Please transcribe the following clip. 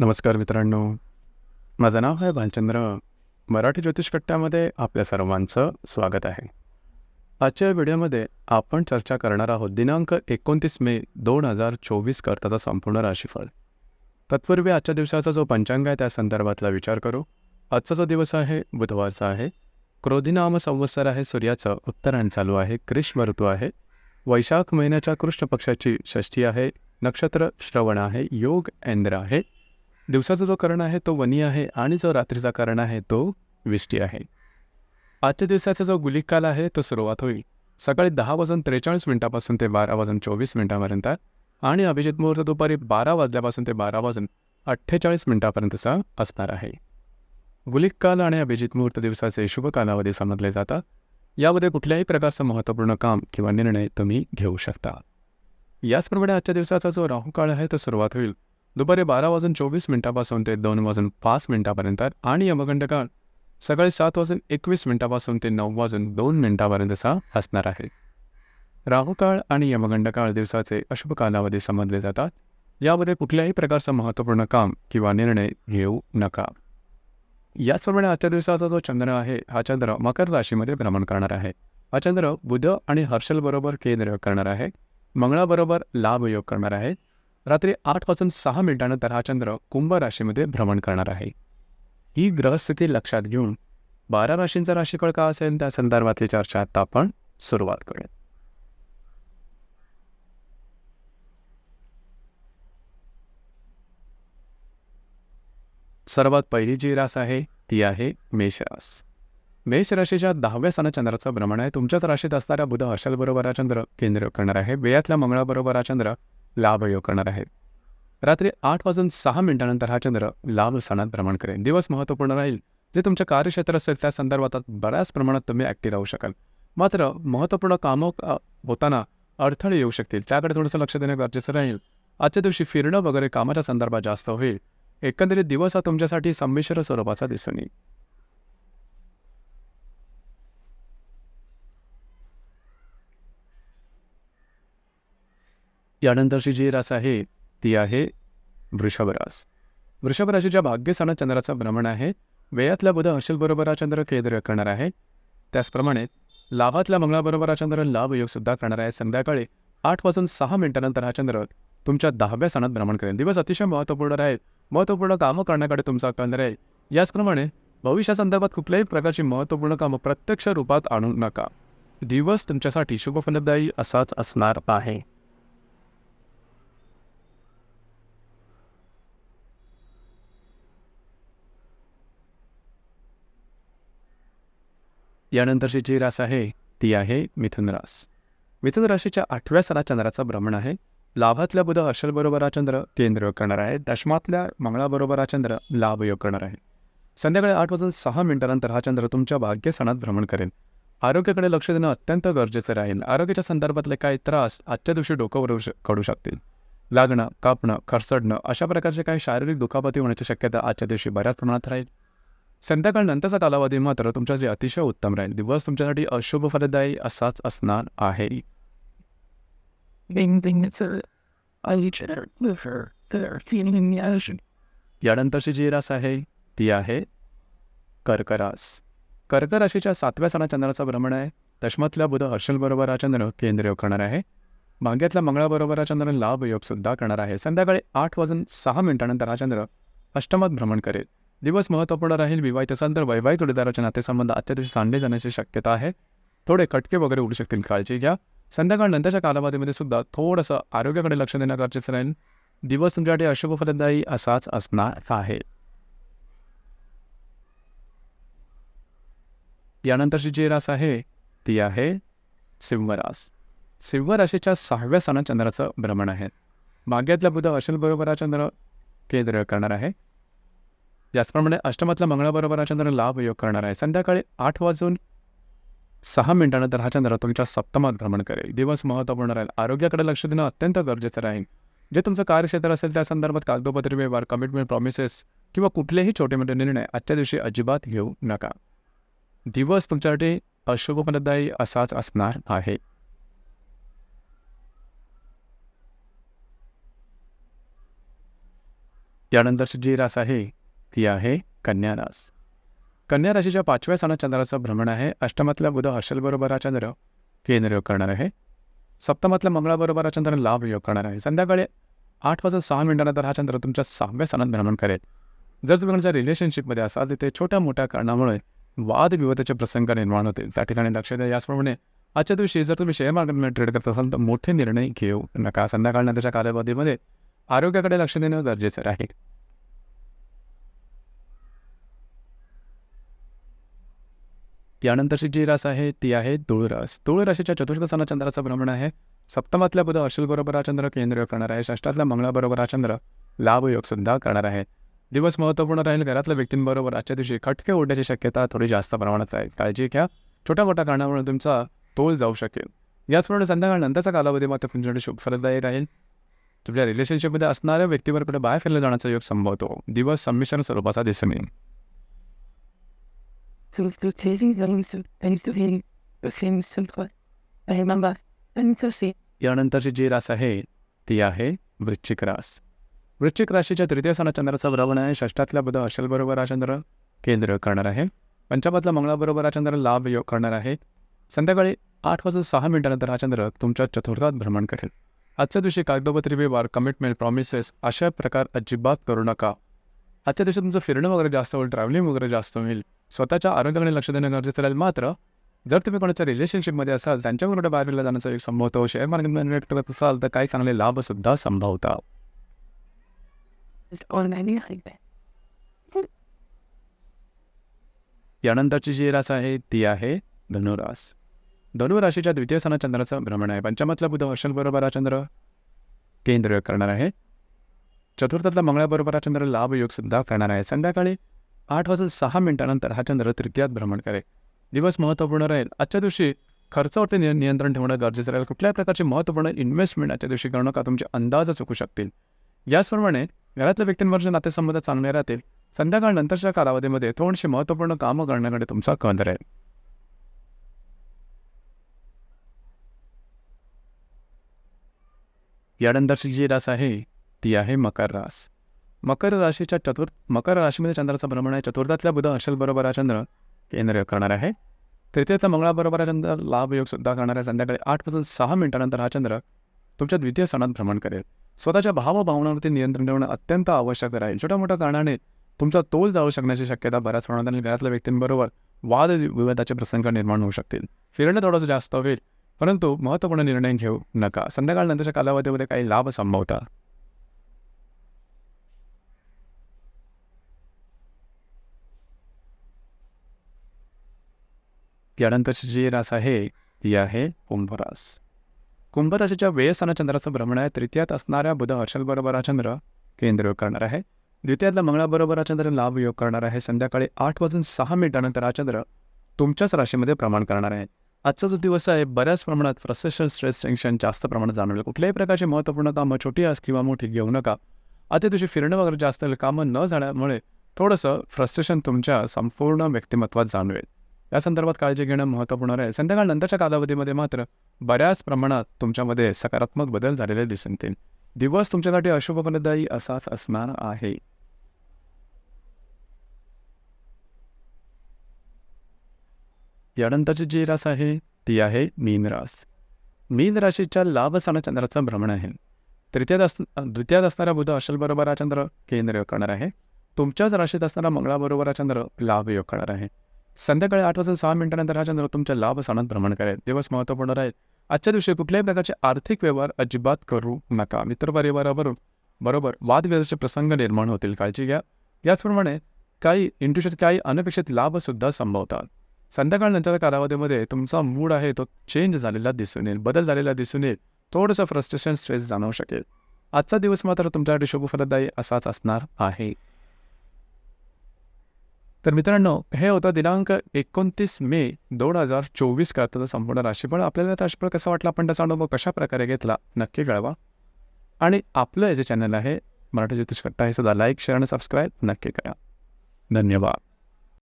नमस्कार मित्रांनो. माझं नाव आहे भालचंद्र. मराठी ज्योतिषकट्ट्यामध्ये आपल्या सर्वांचं स्वागत आहे. आजच्या व्हिडिओमध्ये आपण चर्चा करणार आहोत दिनांक एकोणतीस मे दोन हजार चोवीस करताचा संपूर्ण राशीफळ. तत्पूर्वी आजच्या दिवसाचा जो पंचांग आहे त्या संदर्भातला विचार करू. आजचा जो दिवस आहे बुधवारचा आहे. क्रोधिनाम संवत्सर आहे सूर्याचं उत्तरायण चालू आहे ग्रीष्म ऋतू आहे. वैशाख महिन्याच्या कृष्ण पक्षाची षष्ठी आहे नक्षत्र श्रवण आहे योग इंद्र आहे. दिवसाचा जो कारण आहे तो वनी आहे आणि जो रात्रीचा कारण आहे तो विष्टी आहे. आजच्या दिवसाचा जो गुलिक काल आहे तो सुरुवात होईल. सकाळी दहा वाजून त्रेचाळीस मिनिटापासून ते बारा वाजून चोवीस मिनिटापर्यंत आणि अभिजित मुहूर्त दुपारी बारा वाजल्यापासून ते बारा वाजून अठ्ठेचाळीस मिनिटापर्यंतचा असणार आहे. गुलिक काल आणि अभिजित मुहूर्त दिवसाचे शुभ कालावधी समजले जातात यामध्ये कुठल्याही प्रकारचं महत्त्वपूर्ण काम किंवा निर्णय तुम्ही घेऊ शकता. याचप्रमाणे आजच्या दिवसाचा जो राहुकाळ आहे तो सुरुवात होईल. दुपारी बारा वाजून चोवीस मिनिटापासून ते दोन वाजून पाच मिनिटापर्यंत आणि यमगंड काळ सकाळी सात वाजून एकवीस मिनिटापासून ते नऊ वाजून दोन मिनिटापर्यंतचा असणार आहे. राहुकाळ आणि यमगंड काळ दिवसाचे अशुभ कालावधी समजले जातात. यामध्ये कुठल्याही प्रकारचं महत्त्वपूर्ण काम किंवा निर्णय घेऊ नका. याचप्रमाणे आजच्या दिवसाचा जो चंद्र आहे हा चंद्र मकर राशीमध्ये भ्रमण करणार आहे. हा चंद्र बुध आणि हर्षलबरोबर केंद्र योग करणार आहे. मंगळाबरोबर लाभ योग करणार आहे. रात्री आठ वाजून सहा मिनिटानंतर हा चंद्र कुंभ राशीमध्ये भ्रमण करणार आहे. ही ग्रहस्थिती लक्षात घेऊन बारा राशींचा राशीफळ का असेल? त्या संदर्भातली चर्चा आता आपण सुरुवात करूया सर्वात पहिली जी रास आहे ती आहे मेष रास. मेष राशीच्या दहाव्या स्थानात चंद्राचं भ्रमण आहे. तुमच्याच राशीत असणाऱ्या बुध हर्षलबरोबर हा चंद्र केंद्र करणार आहे. वेळातल्या मंगळाबरोबर हा चंद्र लाभ योग करणार आहे रात्री आठ वाजून सहा मिनिटानंतर हा चंद्र लाभ स्थानात भ्रमण करेल. दिवस महत्त्वपूर्ण राहील. जे तुमच्या कार्यक्षेत्र असेल त्या संदर्भात बऱ्याच प्रमाणात तुम्ही ॲक्टिव्ह राहू शकाल. मात्र महत्त्वपूर्ण कामं होताना अडथळे येऊ शकतील. त्याकडे थोडंसं लक्ष देणं गरजेचं राहील. आजच्या दिवशी फिरणं वगैरे कामाच्या संदर्भात जास्त होईल. एकंदरीत दिवस हा तुमच्यासाठी संमिश्र स्वरूपाचा दिसून येईल. यानंतरची जी रास आहे ती आहे वृषभरास वृषभराशीच्या वृषभ राशीच्या भाग्यस्थानात चंद्राचं भ्रमण आहे वेयातल्या बुध हर्षलबरोबर हा चंद्र केंद्र करणार आहे. त्याचप्रमाणे लाभातल्या मंगळाबरोबर हा चंद्र लाभ योग सुद्धा करणार आहे. संध्याकाळी आठ वाजून सहा मिनिटानंतर हा चंद्र तुमच्या दहाव्या स्थानात भ्रमण करेल. दिवस अतिशय महत्त्वपूर्ण राहील महत्त्वपूर्ण कामं करण्याकडे तुमचा कल राहील याचप्रमाणे भविष्यासंदर्भात कुठल्याही प्रकारची महत्त्वपूर्ण कामं प्रत्यक्ष रूपात आणू नका. दिवस तुमच्यासाठी शुभफलदायी असाच असणार आहे. यानंतरची जी रास आहे ती आहे मिथुन रास. मिथुन राशीच्या आठव्या सणात चंद्राचा भ्रमण आहे. लाभातल्या बुध अशलबरोबर हा चंद्र केंद्रयोग करणार आहे. दशमातल्या मंगळाबरोबर हा चंद्र लाभ योग करणार आहे. संध्याकाळी आठ वाजून सहा मिनिटानंतर हा चंद्र तुमच्या भाग्यस्थानात भ्रमण करेल. आरोग्याकडे लक्ष देणं अत्यंत गरजेचं राहील. आरोग्याच्या संदर्भातले काही त्रास आजच्या दिवशी डोकं श- शकतील. लागणं कापणं खरसडणं अशा प्रकारचे काही शारीरिक दुखापती होण्याची शक्यता आजच्या दिवशी बऱ्याच प्रमाणात राहील. संध्याकाळ नंतरचा कालावधी मात्र तुमच्यासाठी अतिशय उत्तम राहील. दिवस तुमच्यासाठी अशुभ फलदायी असाच असणार आहे. यानंतरची जी रास आहे ती आहे कर्क रास कर्क राशीच्या सातव्या सणा चंद्राचा भ्रमण आहे. दशमातल्या बुध हर्षलबरोबर हा चंद्र केंद्र योग करणार आहे. भाग्यातल्या मंगळाबरोबर हा चंद्र लाभ योग सुद्धा करणार आहे. संध्याकाळी आठ वाजून सहा मिनिटानंतर हा चंद्र अष्टमात भ्रमण करेल. दिवस महत्त्वपूर्ण राहील. विवाहित असाल तर वैवाहिक जोडीदाराच्या नातेसंबंध आजच्या दिवशी सांडले जाण्याची शक्यता आहे. थोडे खटके वगैरे उडू शकतील. काळजी घ्या. संध्याकाळ नंतरच्या कालावधीमध्ये सुद्धा थोडंसं आरोग्याकडे लक्ष देणं गरजेचं राहील दिवस तुमच्यासाठी अशुभ फलदायी असाच असणार आहे. यानंतरची जी रास आहे ती आहे सिंहरास. सिंहराशीच्या सहाव्या स्थानात चंद्राचं भ्रमण आहे. भाग्यातल्या बुध अशलबरोबर हा चंद्र केंद्र करणार आहे. ज्याचप्रमाणे अष्टमातल्या मंगळाबरोबर हा चंद्र लाभ योग करणार आहे. संध्याकाळी आठ वाजून सहा मिनिटानंतर हा चंद्र तुमच्या सप्तमात भ्रमण करेल. दिवस महत्त्वपूर्ण राहील. आरोग्याकडे लक्ष देणं अत्यंत गरजेचं राहील. जे तुमचं कार्यक्षेत्र असेल त्या संदर्भात कागदोपत्री व्यवहार कमिटमेंट प्रॉमिसेस किंवा कुठलेही छोटे मोठे निर्णय आजच्या दिवशी अजिबात घेऊ नका. दिवस तुमच्यासाठी अशुभफलदायी असाच असणार आहे. यानंतरची जी रास आहे ती आहे कन्या रास. कन्या राशीच्या पाचव्या स्थानात चंद्राचं भ्रमण आहे. अष्टमातल्या बुध हर्षलबरोबर हा चंद्र केंद्र योग करणार आहे. सप्तमातल्या मंगळाबरोबर हा चंद्र लाभ योग करणार आहे. संध्याकाळी आठ वाजून सहा मिनिटानंतर हा चंद्र तुमच्या सहाव्या स्थानात भ्रमण करेल. जर तुम्ही कोणाच्या रिलेशनशिपमध्ये असाल तिथे छोट्या मोठ्या कारणामुळे वादविवादाचे प्रसंग निर्माण होतील. त्या ठिकाणी लक्ष द्या. याचप्रमाणे आजच्या दिवशी जर तुम्ही शेअर मार्केटमध्ये ट्रेड करत असाल तर मोठे निर्णय घेऊ नका. संध्याकाळनंतरच्या कालावधीमध्ये आरोग्याकडे लक्ष देणं गरजेचं राहील यानंतरची जी रास आहे ती आहे तुळ रास. तुळ राशीच्या चतुर्थ स्थानात चंद्राचं भ्रमण आहे. सप्तमातल्या बुध अशुल बरोबर हा चंद्र केंद्र करणार आहे. षष्टातल्या मंगळाबरोबर हा चंद्र लाभयोग सुद्धा करणार आहे. दिवस महत्त्वपूर्ण राहील. घरातल्या व्यक्तींबरोबर आजच्या दिवशी खटके ओढण्याची शक्यता थोडी जास्त प्रमाणात आहे. काळजी घ्या. छोट्या मोठ्या कारणामुळे तुमचा तोल जाऊ शकेल. याचप्रमाणे संध्याकाळनंतरचा कालावधी मात्र तुमच्यासाठी शुभ फलदायी राहील. तुमच्या रिलेशनशिपमध्ये असणाऱ्या व्यक्तीवर कुठे बाहेर फिरलं जाण्याचा योग संभवतो. दिवस संमिश्रण स्वरूपाचा दिसून येईल. यानंतरची जी रास आहे ती आहे वृश्चिक रास. वृश्चिक राशीच्या तृतीय स्थानात चंद्राचा भ्रमण आहे. षष्ठातल्या बुध अशलबरोबर हा चंद्र केंद्र करणार आहे. पंचमातल्या मंगळाबरोबर हा चंद्र लाभ योग करणार आहे. संध्याकाळी आठ वाजून सहा मिनिटानंतर हा चंद्र तुमच्या चतुर्थात भ्रमण करेल. आजच्या दिवशी कागदोपत्री व्यवहार कमिटमेंट प्रॉमिसेस अशा प्रकार अजिबात करू नका. आजच्या दिवशी तुमचं फिरणं वगैरे जास्त होईल ट्रॅव्हलिंग वगैरे जास्त होईल. स्वतःच्या आरोग्याकडे लक्ष देणं गरजेचं राहील मात्र जर तुम्ही कोणाच्या रिलेशनशिपमध्ये असाल त्यांच्याबरोबर बाहेर गेला जाण्याचा एक संभवतो शेअर मार्केटमध्ये इन्व्हेस्ट करत असाल तर काही चांगले लाभसुद्धा that. यानंतरची जी रास आहे ती आहे धनुरास. धनुराशीच्या द्वितीय स्थानात चंद्राचं भ्रमण आहे. पंचमातला बुध वर्षांबरोबर हा चंद्र केंद्र करणार आहे. चतुर्थातला मंगळाबरोबर हा चंद्र लाभ योग सुद्धा करणार आहे. संध्याकाळी आठ वाजून सहा मिनिटानंतर हा चंद्र तृतीयात भ्रमण करेल. दिवस महत्त्वपूर्ण राहील. आजच्या दिवशी खर्चावरती नियंत्रण ठेवणं गरजेचं राहील. कुठल्याही प्रकारचे महत्त्वपूर्ण इन्व्हेस्टमेंट आजच्या दिवशी करू नका तुमचे अंदाज चुकू शकतील. याचप्रमाणे घरातल्या व्यक्तींवरचे नातेसंबंध चांगले राहतील संध्याकाळ नंतरच्या कालावधीमध्ये थोडीशी महत्त्वपूर्ण कामं करण्याकडे तुमचा कल राहील. यानंतरची जी रास आहे ती आहे मकर रास. मकर राशीच्या चतुर्थ मकर राशीमध्ये चंद्राचं भ्रमण आहे. चतुर्थातल्या बुध हर्षल बरोबर हा चंद्र केंद्र करणार आहे. तृतीयचा मंगळाबरोबर हा चंद्र लाभयोग सुद्धा करणार आहे. संध्याकाळी आठपासून सहा मिनिटानंतर हा चंद्र तुमच्या द्वितीय सणात भ्रमण करेल. स्वतःच्या भावभावनावरती नियंत्रण ठेवणं अत्यंत आवश्यक राहील छोट्या मोठ्या कारणाने तुमचा तोल जाऊ शकण्याची शक्यता बऱ्याच प्रमाणात आणि घरातल्या व्यक्तींबरोबर वाद विवादाचे प्रसंग निर्माण होऊ शकतील. फिरणं थोडंसं जास्त होईल परंतु महत्त्वपूर्ण निर्णय घेऊ नका. संध्याकाळनंतरच्या कालावधीमध्ये काही लाभ संभवतात यानंतरची जी रास आहे ती आहे कुंभरास. कुंभराशीच्या वेयस्थाना चंद्राचं भ्रमण आहे तृतीयात असणाऱ्या बुध हर्षलबरोबर हा चंद्र केंद्र योग करणार आहे. द्वितीयातला मंगळाबरोबर हा चंद्र लाभ योग करणार आहे. संध्याकाळी आठ वाजून सहा मिनिटानंतर हा चंद्र तुमच्याच राशीमध्ये प्रमाण करणार आहे. आजचा जो दिवस आहे बऱ्याच प्रमाणात फ्रस्ट्रेशन स्ट्रेस टेन्शन जास्त प्रमाणात जाणवेल. कुठल्याही प्रकारची महत्त्वपूर्ण कामं छोटी अस किंवा मोठी घेऊ नका. आजच्या दिवशी फिरणं वगैरे जास्त कामं न झाल्यामुळे थोडंसं फ्रस्ट्रेशन तुमच्या संपूर्ण व्यक्तिमत्वात जाणवेल. या संदर्भात काळजी घेणं महत्त्वपूर्ण राहील. संध्याकाळ नंतरच्या कालावधीमध्ये मात्र बऱ्याच प्रमाणात तुमच्यामध्ये सकारात्मक बदल झालेले दिसून येतील. दिवस तुमच्यासाठी अशुभ फलदायी असाच असणार आहे. यानंतरची जी रास आहे ती आहे मीन रास. मीन राशीच्या लाभ स्थानात चंद्राचं भ्रमण आहे. तृतीयात अस द्वितीयात असणारा बुध अशलबरोबर हा चंद्र केंद्र योग करणार आहे. तुमच्याच राशीत असणारा मंगळाबरोबर हा चंद्र लाभ योग करणार आहे. संध्याकाळी आठ वाजून सहा मिनिटानंतर हा चंद्र तुमच्या लाभ स्थानात भ्रमण करेल दिवस महत्त्वपूर्ण राहील आजच्या दिवशी कुठल्याही प्रकारचे आर्थिक व्यवहार अजिबात करू नका. मित्रपरिवारावरून बरोबर वादविवादाचे प्रसंग निर्माण होतील. काळजी घ्या. याचप्रमाणे काही इंट्युशन काही अनपेक्षित लाभसुद्धा संभवतात. संध्याकाळ नंतर कालावधीमध्ये तुमचा मूड आहे तो चेंज झालेला दिसून येईल. बदल झालेला दिसून येईल. थोडंसं फ्रस्ट्रेशन स्ट्रेस जाणवू शकेल. आजचा दिवस मात्र तुमच्यासाठी शुभफलदायी असाच असणार आहे. तर मित्रांनो हे होतं दिनांक एकोणतीस मे दोन हजार चोवीस करताचं संपूर्ण राशीफळ. आपल्याला राशीफळ कसा वाटला? आपण त्याचा अनुभव कशा प्रकारे घेतला? नक्की कळवा. आणि आपलं हे जे चॅनल आहे मराठी ज्योतिष कट्टा हे सुद्धा लाईक शेअर आणि सबस्क्राईब नक्की करा. धन्यवाद.